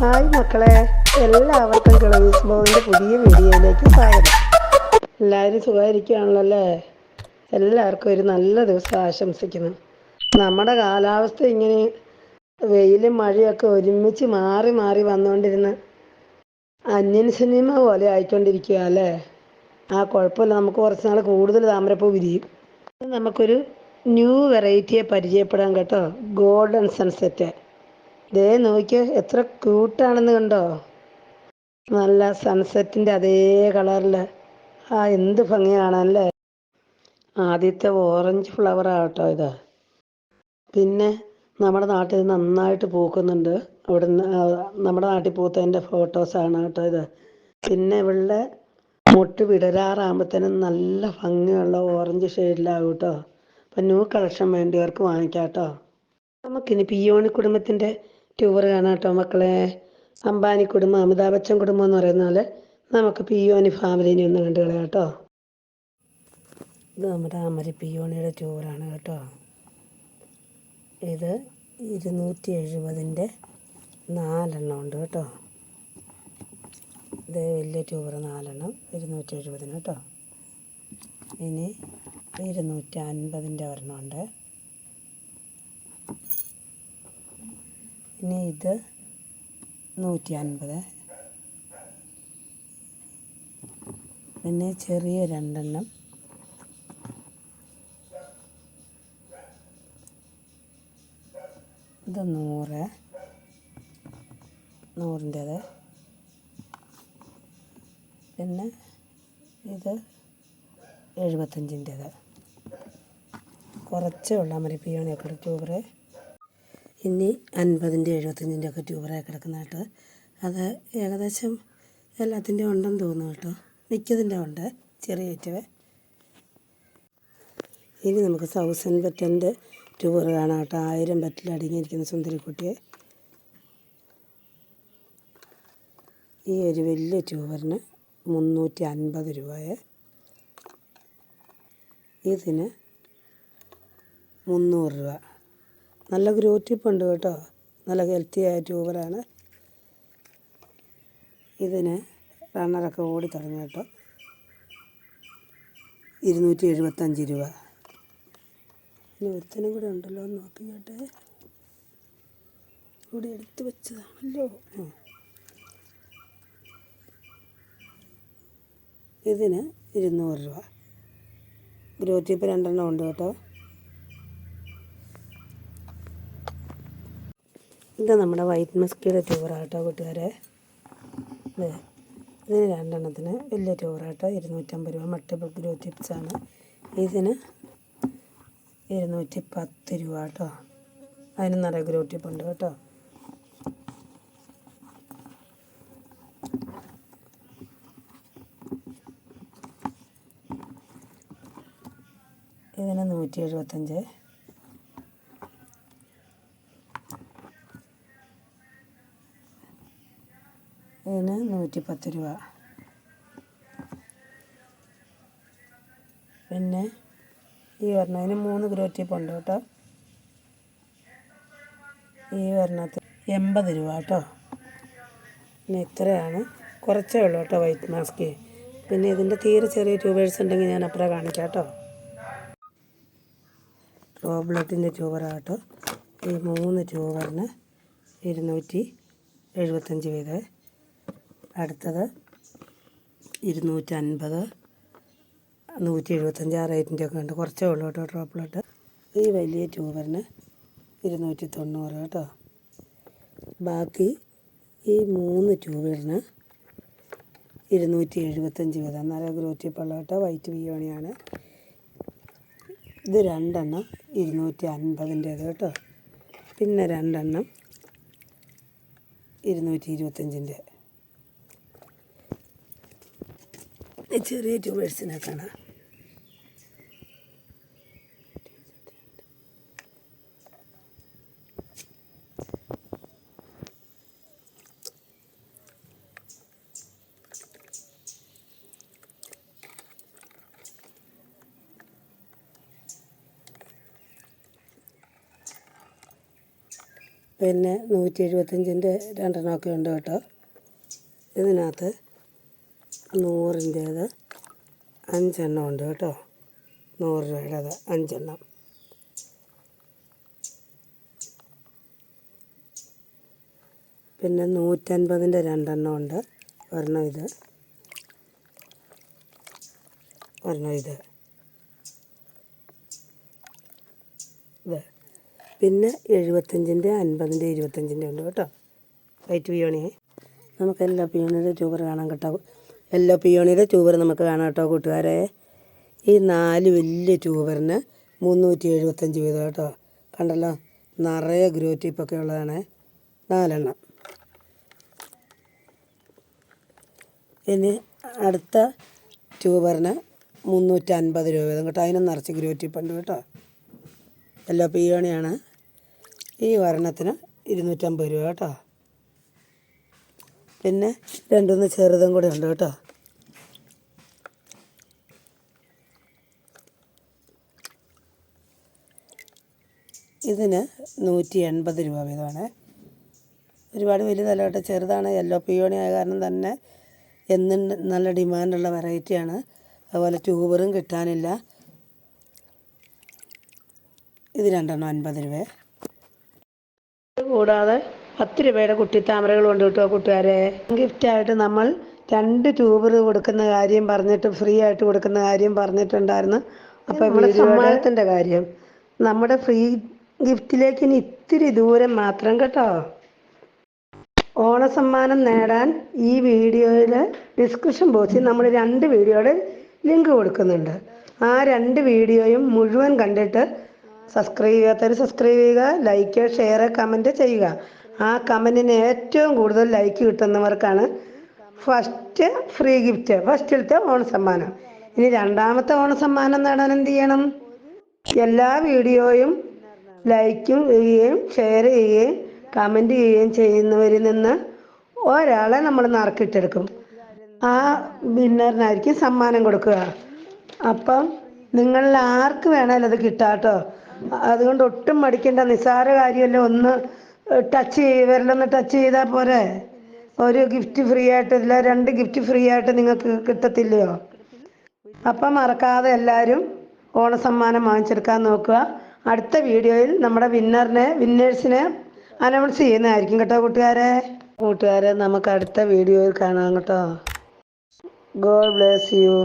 Hi മക്കളെ എല്ലാവർക്കും കിളവീസ് ബോവിന്റെ പുതിയ വീഡിയോയിലേക്ക് സ്വാഗതം. എല്ലാവരും സുഖമായിരിക്കുകയാണല്ലോ അല്ലേ? എല്ലാവർക്കും ഒരു നല്ല ദിവസം ആശംസിക്കുന്നു. നമ്മുടെ കാലാവസ്ഥ ഇങ്ങനെ വെയിലും മഴയൊക്കെ ഒരുമിച്ച് മാറി മാറി വന്നുകൊണ്ടിരുന്ന അന്യൻ സിനിമ പോലെ ആയിക്കൊണ്ടിരിക്കുക അല്ലേ? ആ കുഴപ്പമില്ല. നമുക്ക് കുറച്ച് നാൾ കൂടുതൽ താമരപ്പൂ വിരിയും. നമുക്കൊരു ന്യൂ വെറൈറ്റിയെ പരിചയപ്പെടാം കേട്ടോ. Golden sunset. ദേ നോക്കിയേ എത്ര ക്യൂട്ടാണെന്ന് കണ്ടോ? നല്ല സൺസെറ്റിന്റെ അതേ കളറിൽ ആ എന്ത് ഭംഗിയാണല്ലേ ആദ്യത്തെ ഓറഞ്ച് ഫ്ലവർ ആട്ടോ ഇതാ. പിന്നെ നമ്മുടെ നാട്ടിൽ നന്നായിട്ട് പൂക്കുന്നുണ്ട്. അവിടെ നമ്മുടെ നാട്ടിൽ പൂത്തതിന്റെ ഫോട്ടോസാണ് കേട്ടോ ഇത്. പിന്നെ ഇവളുടെ മുട്ട് വിടരാറാകുമ്പോഴത്തേനും നല്ല ഭംഗിയുള്ള ഓറഞ്ച് ഷെയ്ഡിലാകും കേട്ടോ. അപ്പം ന്യൂ കളക്ഷൻ വേണ്ടിയവർക്ക് വാങ്ങിക്കാം കേട്ടോ. നമുക്കിനി പിയോണി കുടുംബത്തിന്റെ ടൂർ കാണാം കേട്ടോ മക്കളെ. അംബാനി കുടുംബം അമിതാഭ് ബച്ചൻ കുടുംബം എന്ന് പറയുന്ന പോലെ നമുക്ക് പിയോണി ഫാമിലിനെ ഒന്ന് കണ്ടു കളയാം കേട്ടോ. ഇത് നമ്മുടെ അമരി പിയോണിയുടെ ടൂറാണ് കേട്ടോ. ഇത് ഇരുന്നൂറ്റി എഴുപതിന്റെ നാലെണ്ണം ഉണ്ട് കേട്ടോ. ഇത് വലിയ ട്യൂബർ നാലെണ്ണം ഇരുന്നൂറ്റി എഴുപതിന് കേട്ടോ. ഇനി ഇരുന്നൂറ്റി അൻപതിന്റെ ഒരെണ്ണമുണ്ട് ഇനി ഇത് നൂറ്റി അൻപത് പിന്നെ ചെറിയ രണ്ടെണ്ണം. ഇത് നൂറ്. നൂറിന്റേത്. പിന്നെ ഇത് എഴുപത്തഞ്ചിന്റേത്. കുറച്ചേ ഉള്ളൂ മരി പിയോണിയൊക്കെ ഇനി അൻപതിന്റെ എഴുപത്തഞ്ചിന്റെ ഒക്കെ ട്യൂബറായി കിടക്കുന്ന കേട്ടോ. അത് ഏകദേശം എല്ലാത്തിന്റെയും ഉണ്ടെന്ന് തോന്നുന്നു കേട്ടോ. മിക്കതിന്റെ ഉണ്ട് ചെറിയ ഐറ്റവേ ഇനി നമുക്ക് തൗസൻഡ് ബറ്റന്റെ ട്യൂബർ കാണാം കേട്ടോ. ആയിരം ബറ്റിൽ അടങ്ങിയിരിക്കുന്ന സുന്ദരിക്കുട്ടിയെ. ഈ ഒരു വലിയ ട്യൂബറിന് മുന്നൂറ്റി അൻപത് രൂപയെ. ഇതിന് മുന്നൂറ് രൂപ. നല്ല ഗ്രോറ്റിപ്പ് ഉണ്ട് കേട്ടോ. നല്ല ഹെൽത്തി ആയ ട്യൂബറാണ് ഇതിന് റണ്ണറൊക്കെ ഓടി തുടങ്ങി കേട്ടോ. ഇരുന്നൂറ്റി എഴുപത്തഞ്ച് രൂപ. ഇനി ഒരുത്തനും കൂടെ ഉണ്ടല്ലോ എന്ന് നോക്കിക്കോട്ടെ. കൂടി എടുത്ത് വെച്ചതാണല്ലോ. ഇതിന് ഇരുന്നൂറ് രൂപ. ഗ്രോ ടിപ്പ് രണ്ടെണ്ണം ഉണ്ട് കേട്ടോ. ഇത് നമ്മുടെ വൈറ്റ് മസ്കിയുടെ ചോറാട്ടോ കൂട്ടുകാരെ. ഇത് ഇതിന് രണ്ടെണ്ണത്തിന് വലിയ ചോറാട്ടോ. ഇരുന്നൂറ്റമ്പത് രൂപ. മൾട്ടിപ്പിൾ ഗ്രോ ചിപ്സാണ് ഇതിന് ഇരുന്നൂറ്റി പത്ത് രൂപ കേട്ടോ അതിന് നിറയെ ഗ്രോ ടിപ്പ് കേട്ടോ. ഇതിന് നൂറ്റി എഴുപത്തഞ്ച്. ഇതിന് നൂറ്റി പത്ത് രൂപ. പിന്നെ ഈ ഒരെണ്ണത്തിന് മൂന്ന് ഗ്രോ ടിപ്പ് ഉണ്ട് കേട്ടോ. ഈ ഒരെണ്ണത്തിന് എൺപത് രൂപ കേട്ടോ. പിന്നെ ഇത്രയാണ്. കുറച്ചേ ഉള്ളൂ കേട്ടോ വൈറ്റ് മാസ്ക്. പിന്നെ ഇതിന്റെ തീരെ ചെറിയ ട്യൂബേഴ്സ് ഉണ്ടെങ്കിൽ ഞാൻ അപ്പുറം കാണിക്കാം കേട്ടോ. റോബ്ലറ്റിന്റെ ട്യൂബറാട്ടോ ഈ മൂന്ന് ട്യൂബറിന് ഇരുന്നൂറ്റി എഴുപത്തഞ്ച് വീതം അടുത്തത് ഇരുന്നൂറ്റൻപത് നൂറ്റി എഴുപത്തഞ്ച് ആ റേറ്റിന്റെ ഒക്കെ ഉണ്ട്. കുറച്ചേ ഉള്ളൂ കേട്ടോ ഡ്രോപ്പ്ലോട്ട്. ഈ വലിയ ട്യൂബറിന് ഇരുന്നൂറ്റി തൊണ്ണൂറ് കേട്ടോ. ബാക്കി ഈ മൂന്ന് ട്യൂബറിന് ഇരുന്നൂറ്റി എഴുപത്തഞ്ച് വീതം നല്ല ഗ്രോറ്റിപ്പുള്ള കേട്ടോ. വൈറ്റ് ബിയോണിയാണ് ഇത് രണ്ടെണ്ണം ഇരുന്നൂറ്റി അൻപതിന്റേത് കേട്ടോ. പിന്നെ രണ്ടെണ്ണം ഇരുന്നൂറ്റി ഇരുപത്തഞ്ചിന്റെ ചെറിയ ട്യൂബേഴ്സിനെ കാണാം. പിന്നെ നൂറ്റി എഴുപത്തഞ്ചിന്റെ രണ്ടെണ്ണമൊക്കെ ഉണ്ട് കേട്ടോ. ഇതിനകത്ത് നൂറിന്റേത് അഞ്ചെണ്ണം ഉണ്ട് കേട്ടോ. നൂറ് രൂപയുടേത് അഞ്ചെണ്ണം. പിന്നെ നൂറ്റൻപതിന്റെ രണ്ടെണ്ണം ഉണ്ട്. ഒരെണ്ണം ഇത്. ഒരെണ്ണം ഇത്. ഇത്. പിന്നെ എഴുപത്തഞ്ചിന്റെ അൻപതിന്റെ ഇരുപത്തഞ്ചിന്റെ ഉണ്ട് കേട്ടോ. വൈറ്റ് പിയോണിയെ നമുക്കെല്ലാ പിയോണിയുടെ ട്യൂബർ കാണാൻ കേട്ടോ എല്ലാ പിയോണിയുടെ ട്യൂബർ നമുക്ക് കാണാം കേട്ടോ കൂട്ടുകാരെ. ഈ നാല് വലിയ ട്യൂബറിന് മുന്നൂറ്റി എഴുപത്തഞ്ച് വീതം കേട്ടോ. കണ്ടല്ലോ നിറയെ ഗ്രോ ടിപ്പൊക്കെ ഉള്ളതാണ്. നാലെണ്ണം. ഇനി അടുത്ത ട്യൂബറിന് മുന്നൂറ്റി അൻപത് രൂപ വീതം കേട്ടോ. അതിനും നിറച്ച് ഗ്രോ ടിപ്പുണ്ട് കേട്ടോ. എല്ലാ പിയോണിയാണ്. ഈ ഒരെണ്ണത്തിന് ഇരുന്നൂറ്റമ്പത് രൂപ കേട്ടോ. പിന്നെ രണ്ടുമൂന്ന് ചെറുതും കൂടെ ഉണ്ട് കേട്ടോ. ഇതിന് നൂറ്റി എൺപത് രൂപ വീതമാണ്. ഒരുപാട് വലുതല്ല കേട്ടോ. ചെറുതാണ് യെല്ലോ പിയോണി ആയ കാരണം തന്നെ എന്നും നല്ല ഡിമാൻഡുള്ള വെറൈറ്റിയാണ് അതുപോലെ ട്യൂബറും കിട്ടാനില്ല. ഇത് രണ്ടെണ്ണം അൻപത് രൂപ കൂടാതെ പത്ത് രൂപയുടെ കുട്ടിത്താമരകൾ കൊണ്ട് കിട്ടുമോ കൂട്ടുകാരെ. ഗിഫ്റ്റായിട്ട് നമ്മൾ രണ്ട് ട്യൂബർ കൊടുക്കുന്ന കാര്യം പറഞ്ഞിട്ട് ഫ്രീ ആയിട്ട് കൊടുക്കുന്ന കാര്യം പറഞ്ഞിട്ടുണ്ടായിരുന്നു. അപ്പോൾ നമ്മുടെ സമ്മാനത്തിന്റെ കാര്യം. നമ്മുടെ ഫ്രീ ഗിഫ്റ്റിലേക്ക് ഇനി ഇത്തിരി ദൂരം മാത്രം കേട്ടോ. ഓണസമ്മാനം നേടാൻ ഈ വീഡിയോയിലെ ഡിസ്ക്രിപ്ഷൻ ബോക്സിൽ നമ്മൾ രണ്ട് വീഡിയോയുടെ ലിങ്ക് കൊടുക്കുന്നുണ്ട്. ആ രണ്ട് വീഡിയോയും മുഴുവൻ കണ്ടിട്ട് സബ്സ്ക്രൈബ് ചെയ്യാത്തവർ സബ്സ്ക്രൈബ് ചെയ്യുക ലൈക്ക് ഷെയർ കമന്റ് ചെയ്യുക. ആ കമന്റിന് ഏറ്റവും കൂടുതൽ ലൈക്ക് കിട്ടുന്നവർക്കാണ് ഫസ്റ്റ് ഫ്രീ ഗിഫ്റ്റ് ഫസ്റ്റിലത്തെ ഓണ സമ്മാനം ഇനി രണ്ടാമത്തെ ഓണ സമ്മാനം നേടാൻ എന്ത് ചെയ്യണം? എല്ലാ വീഡിയോയും ലൈക്കും ചെയ്യുകയും ഷെയർ ചെയ്യുകയും കമന്റ് ചെയ്യുകയും ചെയ്യുന്നവരിൽ നിന്ന് ഒരാളെ നമ്മൾ നറുക്കിട്ടെടുക്കും. ആ വിന്നറിനായിരിക്കും സമ്മാനം കൊടുക്കുക. അപ്പം നിങ്ങളിൽ ആർക്ക് വേണേലും അത് കിട്ടാട്ടോ. അതുകൊണ്ട് ഒട്ടും മടിക്കേണ്ട നിസ്സാര കാര്യമല്ല. ഒന്ന് ടച്ച് ചെയ്യ വിരലൊന്ന് ടച്ച് ചെയ്താൽ പോരെ? ഒരു ഗിഫ്റ്റ് ഫ്രീ ആയിട്ട് ഇല്ല രണ്ട് ഗിഫ്റ്റ് ഫ്രീ ആയിട്ട് നിങ്ങൾക്ക് കിട്ടത്തില്ലയോ? അപ്പം മറക്കാതെ എല്ലാവരും ഓണസമ്മാനം വാങ്ങിച്ചെടുക്കാൻ നോക്കുക. അടുത്ത വീഡിയോയിൽ നമ്മുടെ വിന്നറിനെ വിന്നേഴ്സിനെ അനൗൺസ് ചെയ്യുന്നതായിരിക്കും കേട്ടോ കൂട്ടുകാരെ. കൂട്ടുകാരെ നമുക്ക് അടുത്ത വീഡിയോയിൽ കാണാം കേട്ടോ. God bless you.